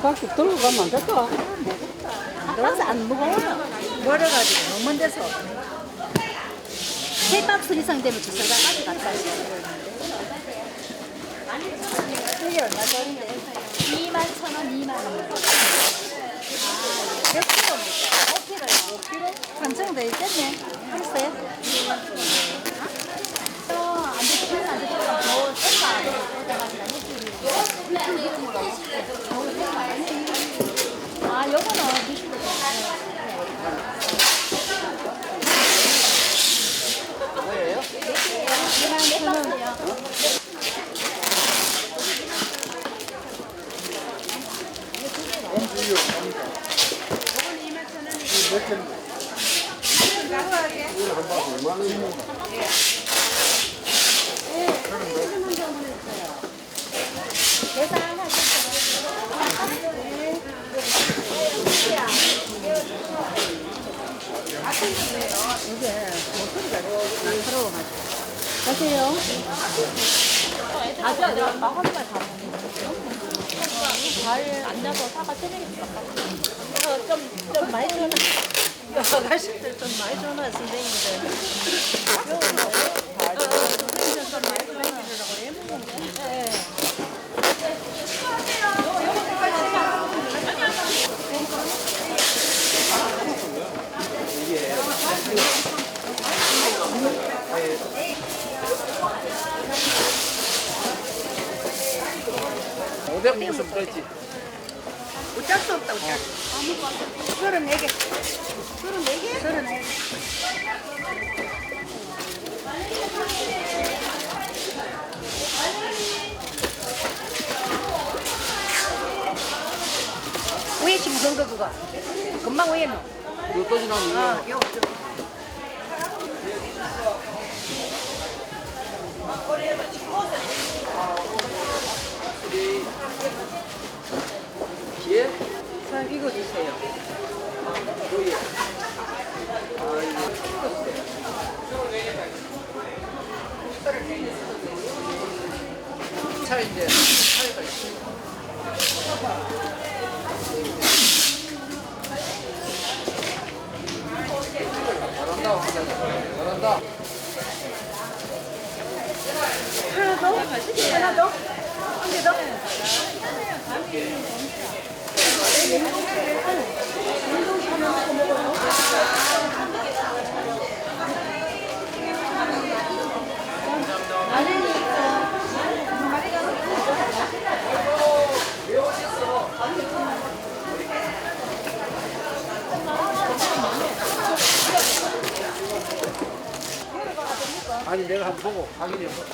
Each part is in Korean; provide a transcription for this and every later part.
이거 한 바퀴 돌고 가면 안 될까? 들어서 안 무거워. 멀어가지고 너무 먼 데서. 세 박스 이상 되면 주차장까지 갔다 오시는 이게 얼마짜리인데? 2만 천 원, 2만 원. 몇 킬로입니까? 5 킬로요. 5 킬로? 완성돼 있겠네. 글쎄. 어, 안 돼, 별로 안 돼. 더 셀까? 아, 요거는 드시면 가세요. 아주 아주 나 허리가 다 발 앉아서 사과 새내기 그래서 좀, 좀 많이 전화. 아 가씨들 좀 많이 전화, 선생님들. 선생님들 좀 많이 전화해주라고 해먹는데. 오백 무슨 그랬지? 어쩔 수 없다, 어쩔 수 없다. 서른 네 개. 서른 네 개? 서른 네 개. 위에 심은 거 그거. 금방 위에 넣어. 이거 떠지나는 어, 요, 요. 뒤에? 자, 이거 주세요. 여기. 차인데 차에다 잘한다 잘한다 잘한다 하나 더? 하나 더? 한 개 더? 아니 내가 한번 보고 확인해서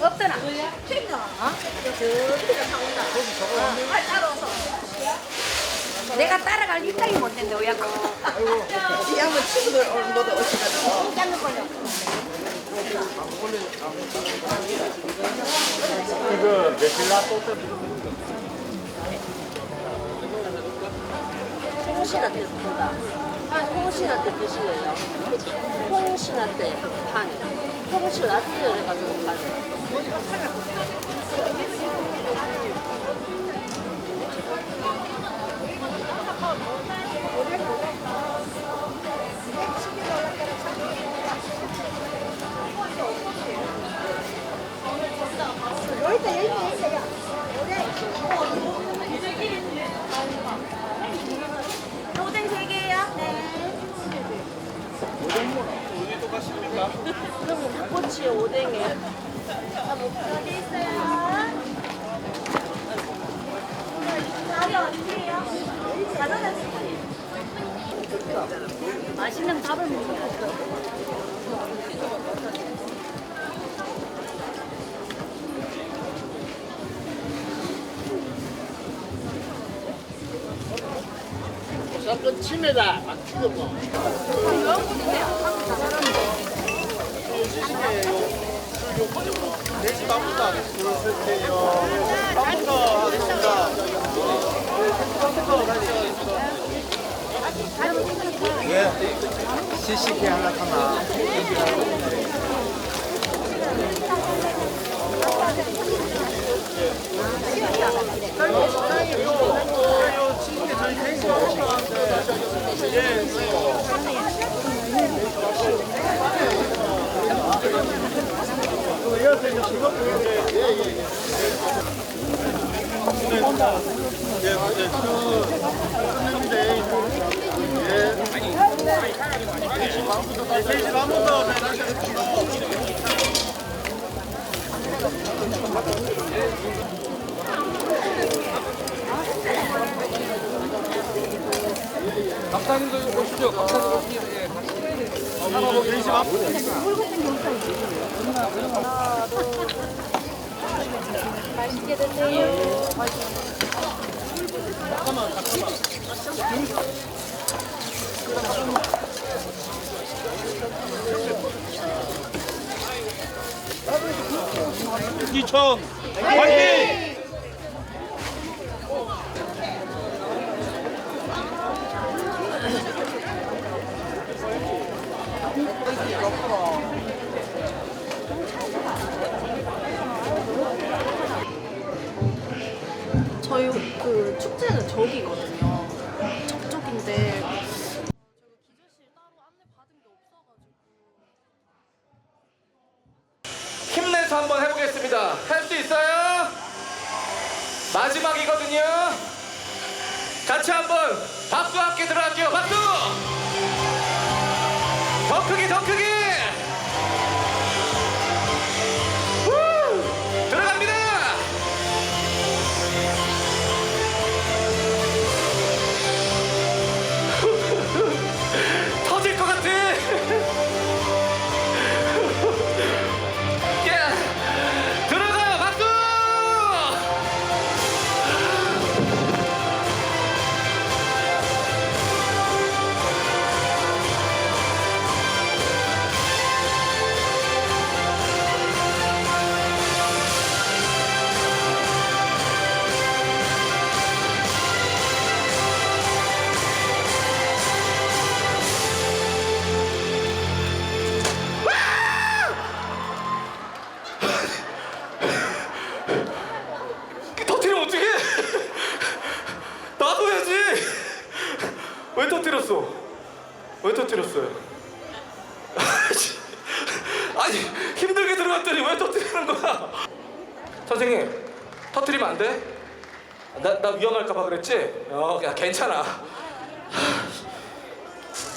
없더 어? 내가 따라갈 입장이 못 된다, 우야가. 이 양은 친구들 오늘 모두 오시거든. 놀려. 지금 메실라또 홍신한테 푼다. 한 홍신한테 드시래요. 홍신한테 판. 홍신 라떼를 해가지고 있어요. 밥이 어디세요? 가져다 맛있는 밥을 먹는 거. 섞은 침에다 막 찍어 먹어. 내시 밥부터 주세요. 밥부터 하겠습니다. 예. 시식이 하려고 하나. 감사님도 오시죠. 감사님 오시죠. 예, 같이. 맛있게 드세요. 이천 화이팅! 저기거든요. 저쪽인데 저희가 기재실 따로 안내 받은 게 없어가지고. 힘내서 한번 해보겠습니다. 할 수 있어요? 마지막이거든요. 같이 한번 박수 함께 들어갈게요. 박수! 더 크게, 더 크게! 터뜨리면 안 돼? 나, 나 위험할까봐 그랬지? 어, 야 괜찮아.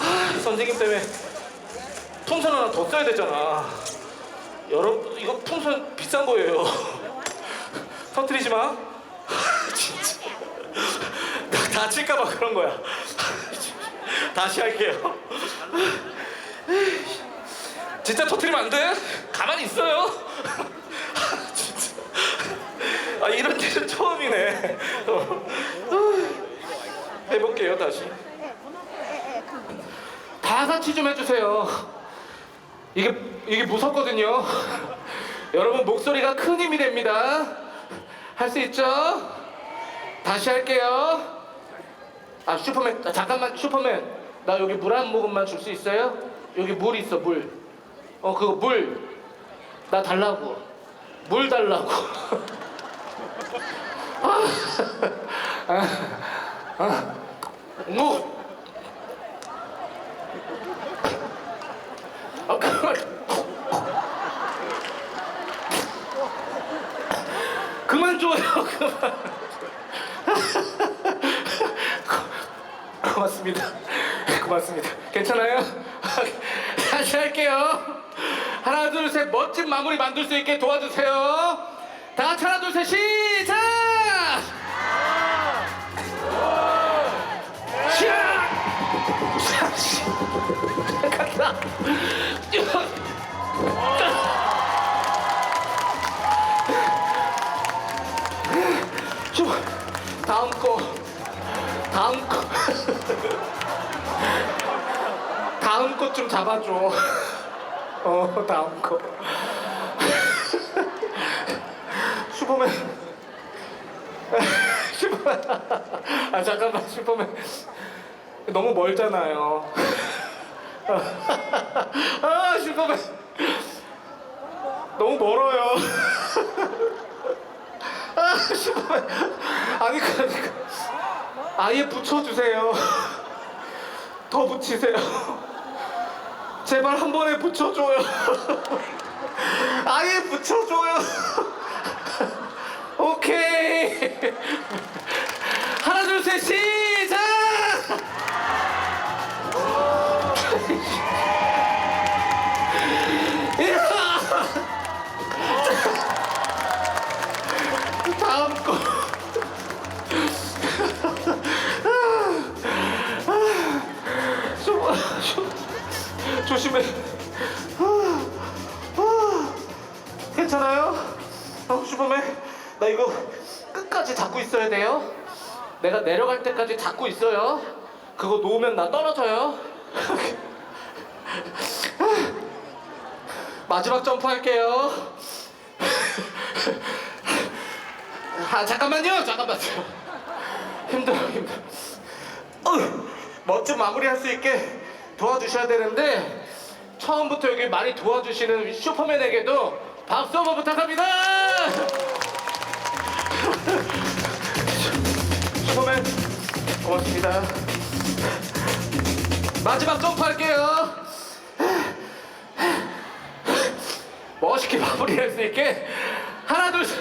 아, 선생님 때문에 풍선 하나 더 써야 되잖아. 여러분 이거 풍선 비싼 거예요. 터뜨리지 마. 진짜. 나 다칠까봐 그런 거야. 다시 할게요. 진짜 터뜨리면 안 돼? 가만히 있어요. 아 이런 일은 처음이네. 어. 해볼게요 다시. 다 같이 좀 해주세요. 이게 이게 무섭거든요. 여러분 목소리가 큰 힘이 됩니다. 할 수 있죠? 다시 할게요. 아 슈퍼맨 아, 잠깐만 슈퍼맨 나 여기 물 한 모금만 줄 수 있어요? 여기 물 있어 물. 어 그거 물. 나 달라고. 물 달라고. 아, 아, 그만. 그만 줘요 그만. 고맙습니다. 고맙습니다. 괜찮아요? 다시 할게요. 하나, 둘, 셋, 멋진 마무리 만들 수 있게 도와주세요. 다 같이 하나, 둘, 셋, 시작! 시작! 좀 다음 거. 다음 거 다음 거 좀 잡아줘 어 다음 거 슈퍼맨 슈퍼맨 아 잠깐만 슈퍼맨 너무 멀잖아요 아 슈퍼맨 너무 멀어요 아 슈퍼맨 아니 그러니까 아예 붙여주세요. 더 붙이세요. 제발 한 번에 붙여줘요. 아예 붙여줘요. 오케이. 하나, 둘, 셋, 시작! 다음 거. 조심해. 잡고 있어야 돼요. 내가 내려갈 때까지 잡고 있어요. 그거 놓으면 나 떨어져요. 마지막 점프 할게요. 아 잠깐만요, 잠깐만요. 힘들어, 힘들어. 어휴, 멋진 마무리 할 수 있게 도와주셔야 되는데 처음부터 여기 많이 도와주시는 슈퍼맨에게도 박수 한번 부탁합니다. 슈퍼맨 고맙습니다. 마지막 점프할게요. 멋있게 마무리할 수 있게 하나 둘 셋,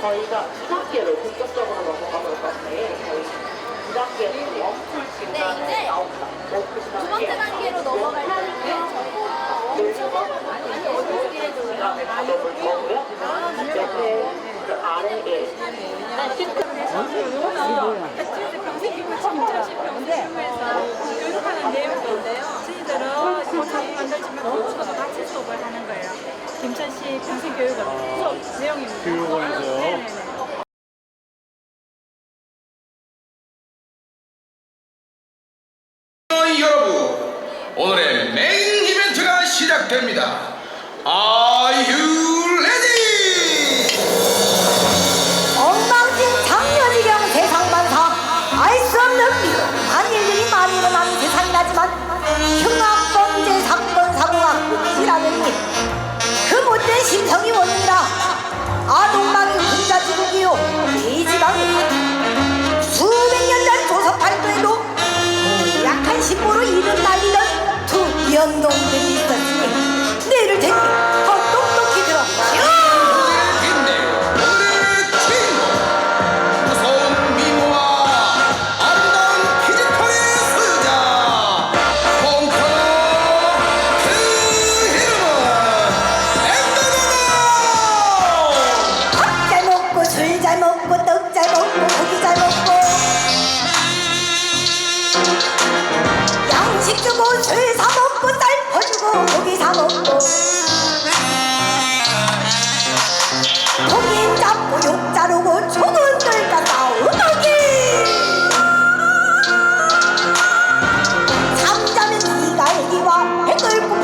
저희가 2단계로 본격적으로 넘어가 볼 건데 저희 2단계는 원풀 네, 진단에 이제 나옵니다. 원풀 두 번째 단계로 넘어갈 때는 저희가 멈추고 아니 어디에 진단에 가져볼 거고요. 옆에 그 아래에 교육하는 내용인데요. 저희들은 고착 만들지만 고쳐서 같이 수업을 하는 거예요. 김천 시 평생 교육원 수업 내용입니다. 교육원에서요? 네네네. 여러분, 오늘의 메인 이벤트가 시작됩니다. Are you ready? 두연 i'm unbelievable.